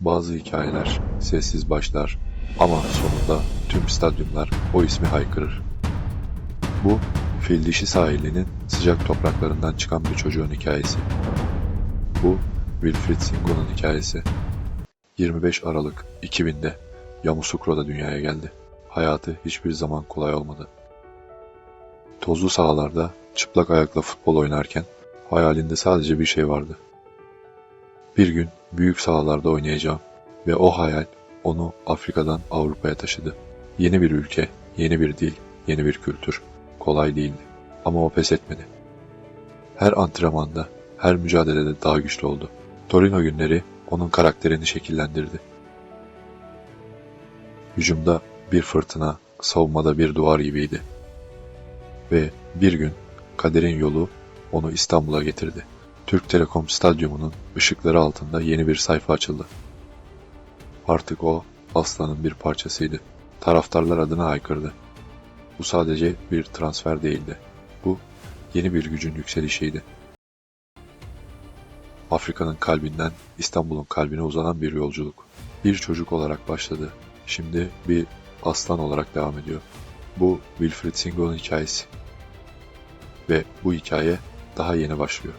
Bazı hikayeler sessiz başlar ama sonunda tüm stadyumlar o ismi haykırır. Bu, fil dişi sahilinin sıcak topraklarından çıkan bir çocuğun hikayesi. Bu, Wilfried Singo'nun hikayesi. 25 Aralık 2000'de Yamoussoukro'da dünyaya geldi. Hayatı hiçbir zaman kolay olmadı. Tozlu sahalarda çıplak ayakla futbol oynarken hayalinde sadece bir şey vardı. Bir gün büyük sahalarda oynayacağım ve o hayal onu Afrika'dan Avrupa'ya taşıdı. Yeni bir ülke, yeni bir dil, yeni bir kültür. Kolay değildi ama o pes etmedi. Her antrenmanda, her mücadelede daha güçlü oldu. Torino günleri onun karakterini şekillendirdi. Hücumda bir fırtına, savunmada bir duvar gibiydi. Ve bir gün kaderin yolu onu İstanbul'a getirdi. Türk Telekom Stadyumu'nun ışıkları altında yeni bir sayfa açıldı. Artık o aslanın bir parçasıydı. Taraftarlar adına haykırdı. Bu sadece bir transfer değildi. Bu yeni bir gücün yükselişiydi. Afrika'nın kalbinden İstanbul'un kalbine uzanan bir yolculuk. Bir çocuk olarak başladı. Şimdi bir aslan olarak devam ediyor. Bu Wilfried Singo'nun hikayesi. Ve bu hikaye daha yeni başlıyor.